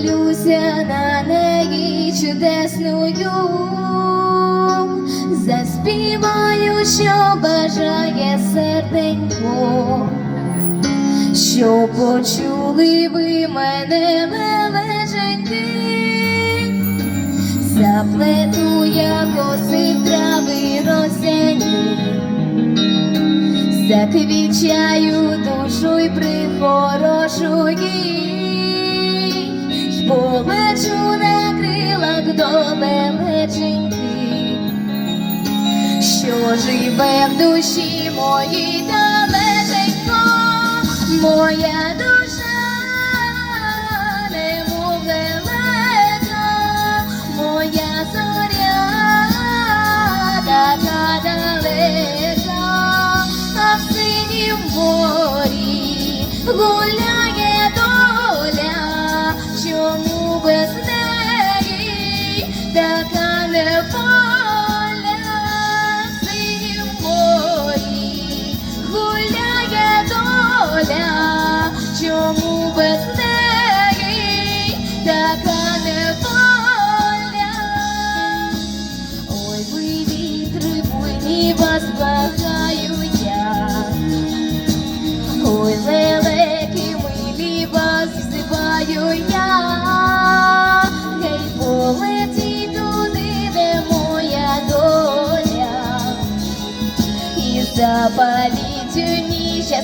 подивлюся на неї чудесною, заспіваю, що бажає серденько, що почули ви мене лележеньки, заплету я коси трави росяні. Заквічаю душу й прихорошу їй, крилах що живе в душі моїй далеченько, моя душа, немов лелека, моя зоря, така далека, а в синім морі гуляє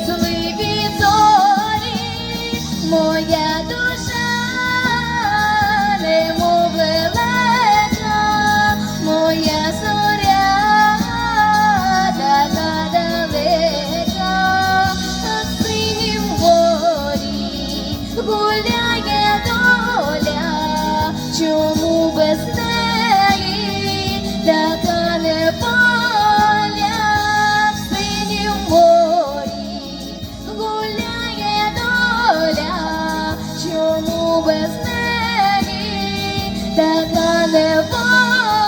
щасливі зорі, моя доля. with many that can never